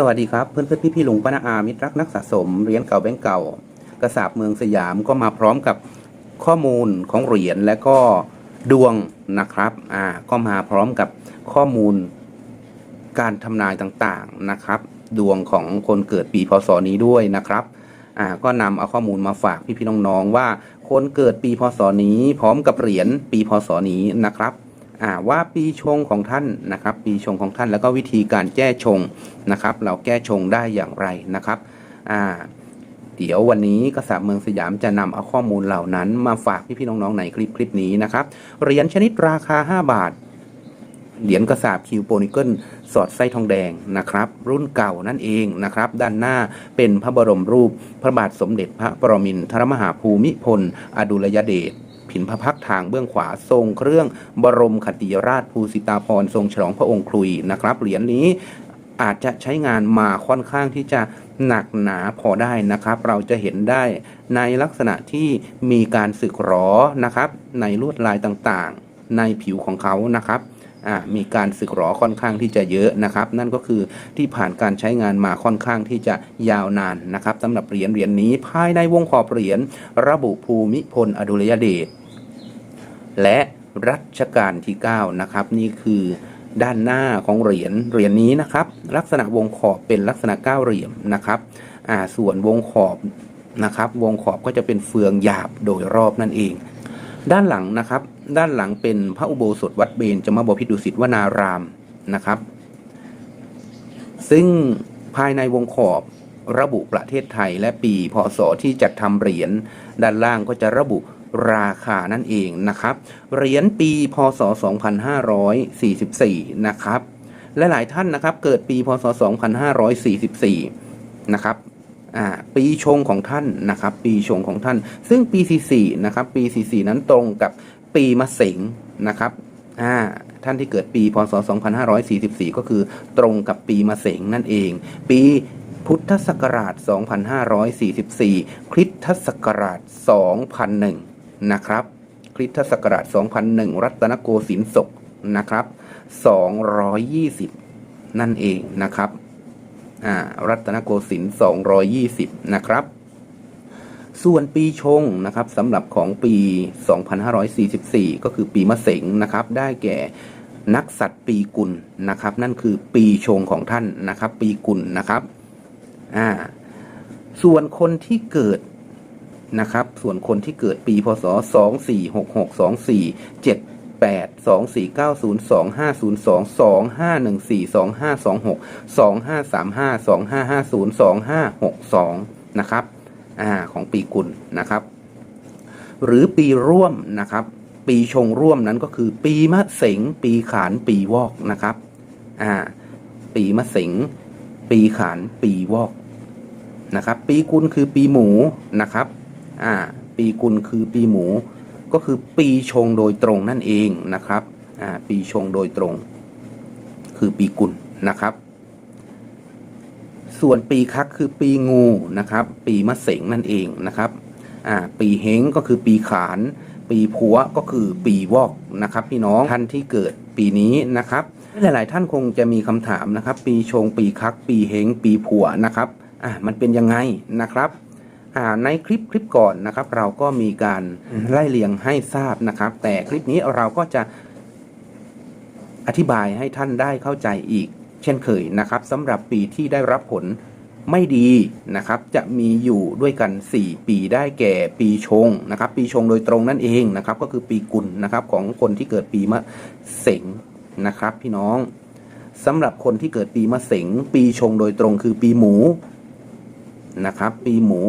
สวัสดีครับ เพื่อนเพื่อนพี่พี่ลุงป้านาอามิตรรักนักสะสมเหรียญเก่าแบงก์เก่ากระสาบเมืองสยามก็มาพร้อมกับข้อมูลของเหรียญและก็ดวงนะครับอ่าก็มาพร้อมกับข้อมูลการทำนายต่างๆนะครับ ดวงของคนเกิดปีพศนี้ด้วยนะครับอ่าก็นำเอาข้อมูลมาฝากพี่พี่น้องๆว่า คนเกิดปีพศนี้ พร้อมกับเหรียญปีพศนี้นะครับ ว่าปีชงของท่านนะครับ ปีชงของท่านแล้วก็วิธีการแก้ชงนะครับ เราแก้ชงได้อย่างไรนะครับเดี๋ยววันนี้กษัตริย์เมืองสยามจะนำเอาข้อมูลเหล่านั้นมาฝากพี่ๆน้องๆในคลิปคลิปนี้นะครับเหรียญชนิดราคา 5 บาทเหรียญกระสาบคิวโปนิเกิลสอดไส้ทองแดงนะครับ รุ่นเก่านั่นเองนะครับ ด้านหน้าเป็นพระบรมรูปพระบาทสมเด็จพระปรมินทรมหาภูมิพล อดุลยเดช ผินพระพักทางเบื้องขวาทรงเครื่องบรมคติราชภูสิตาพรทรงฉลองพระองค์คลุยนะครับ เหรียญนี้อาจจะใช้งานมาค่อนข้างที่จะหนักหนาพอได้นะครับ เราจะเห็นได้ในลักษณะที่มีการสึกหรอนะครับ ในลวดลายต่างๆ ในผิวของเขานะครับ มีการสึกหรอค่อนข้างที่จะเยอะนะครับ นั่นก็คือที่ผ่านการใช้งานมาค่อนข้างที่จะยาวนานนะครับสำหรับเหรียญเหรียญนี้ภายในวงขอบเหรียญระบุภูมิพลอดุลยเดชและรัชกาลที่ 9 นะครับ นี่คือด้านหน้าของเหรียญเหรียญนี้นะครับ ลักษณะวงขอบเป็นลักษณะเก้าเหลี่ยมนะครับอ่าส่วนวงขอบนะครับ วงขอบก็จะเป็นเฟืองหยาบโดยรอบนั่นเอง ด้านหลังนะครับ ด้านหลังเป็นพระอุโบสถวัดเบญจมบพิตรดุสิตวนารามนะครับ ซึ่งภายในวงขอบระบุประเทศไทยและปีพศที่จัดทำเหรียญด้านล่างก็จะระบุราคานั่นเองนะครับ เหรียญปีพศ 2544 นะครับ และหลายท่านนะครับเกิดปีพศ 2544 นะครับอ่าปีชงของท่านนะครับ ปีชงของท่าน ซึ่งปี 44 นะครับ ปี 44 นั้นตรงกับ ปีมะเสงนะครับอ่าท่านที่เกิดปีพศ 2544 ก็คือตรงกับปีมะเสงนั่นเอง ปีพุทธศักราช 2544 คริสตศักราช 2001 นะครับ คริสตศักราช 2001 รัตนโกสินทร์ศกนะครับ 220 นั่นเองนะครับ อ่า รัตนโกสินทร์220 นะครับ ส่วนปีชงนะครับสำหรับของปี 2544 ก็คือปีมะเสงนะครับ ได้แก่นักสัตว์ปีกุลนะครับ นั่นคือปีชงของท่านนะครับ ปีกุลนะครับอ่าส่วนคนที่เกิดนะครับ ส่วนคนที่เกิดปี พศ 2466 24 78 2490 2502 2514 2526 2535 2550 2562 นะครับ อ่าของปีกุลนะครับ หรือปีร่วมนะครับ ปีชงร่วมนั้นก็คือ ปีมะเสงปีขานปีวอกนะครับอ่าปีมะเสงปีขานปีวอกนะครับ ปีกุลคือปีหมูนะครับอ่าปีกุลคือปีหมู ก็คือปีชงโดยตรงนั่นเองนะครับอ่าปีชงโดยตรง คือปีกุลนะครับ ส่วนปีคักคือปีงูนะครับ ปีมะเสงนั่นเองนะครับอ่าปีเฮงก็คือปีขาน ปีผัวก็คือปีวอกนะครับ พี่น้องท่านที่เกิดปีนี้นะครับ หลาย ๆ ท่านคงจะมีคำถามนะครับ ปีชงปีคัก ปีเฮงปีผัวนะครับอ่ามันเป็นยังไงนะครับในคลิปคลิปก่อนนะครับ เราก็มีการไล่เรียงให้ทราบนะครับ แต่คลิปนี้เราก็จะอธิบายให้ท่านได้เข้าใจอีก เช่นเคยนะครับสำหรับปีที่ได้รับผลไม่ดีนะครับจะมีอยู่ด้วยกัน 4 ปีได้แก่ปีชงนะครับปีชงโดยตรงนั่นเองนะครับก็คือปีกุลนะครับของคนที่เกิดปีมะเสงนะครับพี่น้องสำหรับคนที่เกิดปีมะเสงปีชงโดยตรงคือปีหมูนะครับปีหมู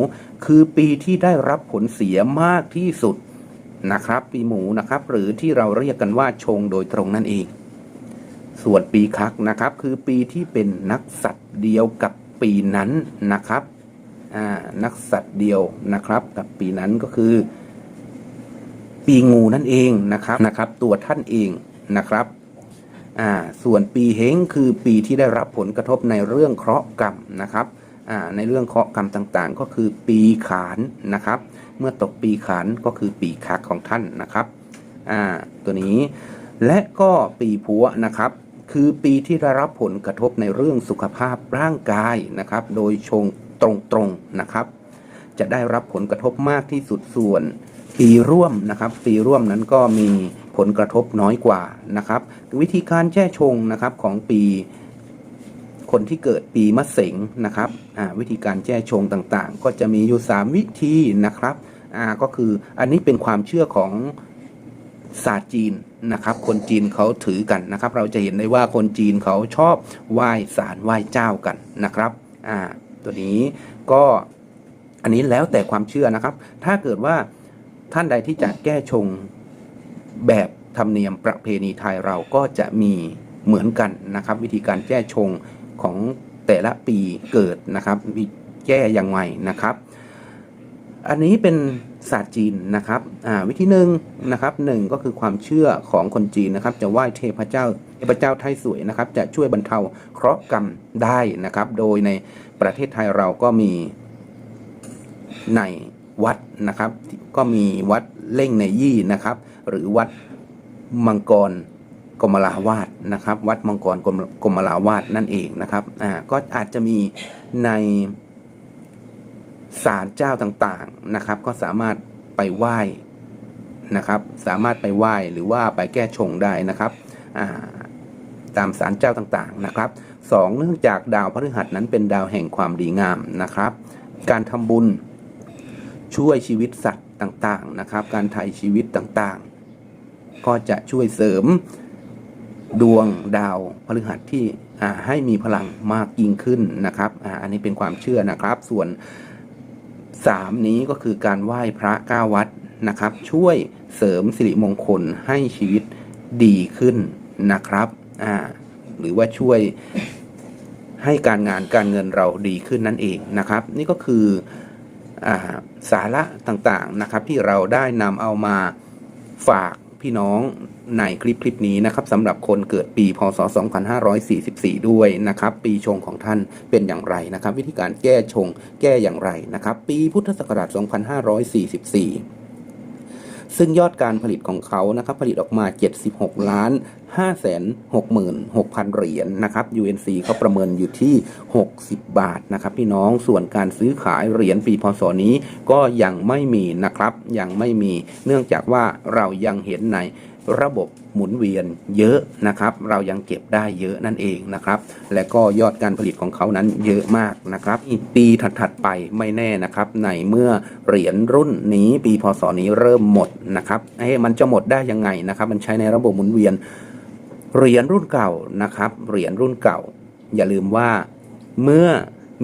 คือปีที่ได้รับผลเสียมากที่สุดนะครับปีหมูนะครับหรือที่เราเรียกกันว่าชงโดยตรงนั่นเอง ส่วนปีคักนะครับ คือปีที่เป็นนักสัตว์เดียวกับปีนั้นนะครับอ่านักสัตว์เดียวนะครับ กับปีนั้นก็คือ ปีงูนั่นเองนะครับนะครับ ตัวท่านเองนะครับอ่าส่วนปีเฮงคือปีที่ได้รับผลกระทบในเรื่องเคราะห์กรรมนะครับอ่าในเรื่องเคราะห์กรรมต่างๆ ก็คือปีขานนะครับ เมื่อตกปีขานก็คือปีคักของท่านนะครับอ่าตัวนี้และก็ปีผัวนะครับ คือปีที่ได้รับผลกระทบในเรื่องสุขภาพร่างกายนะครับ โดยชงตรงๆนะครับ จะได้รับผลกระทบมากที่สุดส่วน ปีร่วมนะครับปีร่วมนั้นก็มีผลกระทบน้อยกว่านะครับวิธีการแช่ชงนะครับของปีคนที่เกิดปีมะเสงนะครับวิธีการแช่ชงต่างๆ ก็จะมีอยู่ 3 วิธีนะครับก็คืออันนี้เป็นความเชื่อของศาสตร์จีน นะครับคนจีนเขาถือกันนะครับ เราจะเห็นได้ว่าคนจีนเขาชอบไหว้ศาลไหว้เจ้ากันนะครับอ่าตัวนี้ก็อันนี้แล้วแต่ความเชื่อนะครับ ถ้าเกิดว่าท่านใดที่จะแก้ชงแบบธรรมเนียมประเพณีไทยเราก็จะมีเหมือนกันนะครับ วิธีการแก้ชงของแต่ละปีเกิดนะครับแก้อย่างไรนะครับ อันนี้เป็นศาสตร์จีนนะครับวิธีหนึ่งนะครับหนึ่งก็คือความเชื่อของคนจีนนะครับ จะไหว้เทพเจ้าเทพเจ้าไทยสวยนะครับ จะช่วยบรรเทาเคราะห์กรรมได้นะครับ โดยในประเทศไทยเราก็มีในวัดนะครับ ก็มีวัดเล่งในยี่นะครับ หรือวัดมังกรกมลาวาดนะครับ วัดมังกรกมกรมลาวาดนั่นเองนะครับอ่าก็อาจจะมีใน ศาลเจ้าต่างๆนะครับ ก็สามารถไปไหว้นะครับ สามารถไปไหว้หรือว่าไปแก้ชงได้นะครับาตามศาลเจ้าต่างๆนะครับสองเนื่องจากดาวพฤหัสนั้นเป็นดาวแห่งความดีงามนะครับ การทำบุญช่วยชีวิตสัตว์ต่างๆนะครับ การไถ่ชีวิตต่างๆ ก็จะช่วยเสริมดวงดาวพฤหัสที่ให้มีพลังมากยิ่งขึ้นนะครับออันนี้เป็นความเชื่อนะครับ ส่วน สามนี้ก็คือการไหว้พระก้าวัดนะครับ ช่วยเสริมสิริมงคลให้ชีวิตดีขึ้นนะครับอ่าหรือว่าช่วยให้การงานการเงินเราดีขึ้นนั่นเองนะครับ นี่ก็คืออาสาระต่างๆนะครับที่เราได้นำเอามาฝาก พี่น้องในคลิปคลิปนี้นะครับสำหรับคนเกิดปีพศ 2544 ด้วยนะครับ ปีชงของท่านเป็นอย่างไรนะครับ วิธีการแก้ชงแก้อย่างไรนะครับ ปีพุทธศักราช 2544 ซึ่งยอดการผลิตของเขานะครับผลิตออกมา 76 ล้าน 5 6 6 0 0 0 เหรียญนะครับ UNC เขาประเมินอยู่ที่ 60 บาทนะครับพี่น้องส่วนการซื้อขายเหรียญปีพศนี้ก็ยังไม่มีนะครับยังไม่มีเนื่องจากว่าเรายังเห็นใน ระบบหมุนเวียนเยอะนะครับ เรายังเก็บได้เยอะนั่นเองนะครับ และก็ยอดการผลิตของเขานั้นเยอะมากนะครับปีถัดๆไปไม่แน่นะครับ ในเมื่อเหรียญรุ่นนี้ปีพศนี้เริ่มหมดนะครับเอ้มันจะหมดได้ยังไงนะครับ มันใช้ในระบบหมุนเวียนเหรียญรุ่นเก่านะครับเหรียญรุ่นเก่า อย่าลืมว่าเมื่อ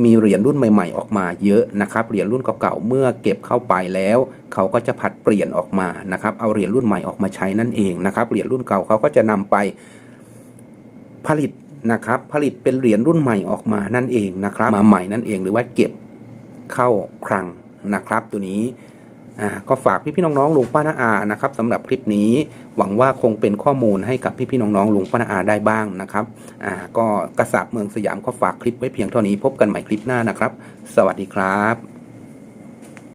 มีเหรียญรุ่นใหม่ ๆ ออกมาเยอะนะครับเหรียญรุ่นเก่าๆเมื่อเก็บเข้าไปแล้ว เขาก็จะผัดเปลี่ยนออกมานะครับเอาเหรียญรุ่นใหม่ออกมาใช้นั่นเองนะครับเหรียญรุ่นเก่าเขาก็จะนำไปผลิตนะครับผลิตเป็นเหรียญรุ่นใหม่ออกมานั่นเองนะครับมาใหม่นั่นเองหรือว่าเก็บเข้าคลังนะครับ ตัวนี้ อ่าก็ฝากพี่พี่ๆน้องๆลุงป้าน้าอานะครับสำหรับคลิปนี้หวังว่าคงเป็นข้อมูลให้กับพี่พี่ๆน้องๆลุงป้าน้าอาได้บ้างนะครับอ่าก็กระสับเมืองสยามก็ฝากคลิปไว้เพียงเท่านี้พบกันใหม่คลิปหน้านะครับ สวัสดีครับ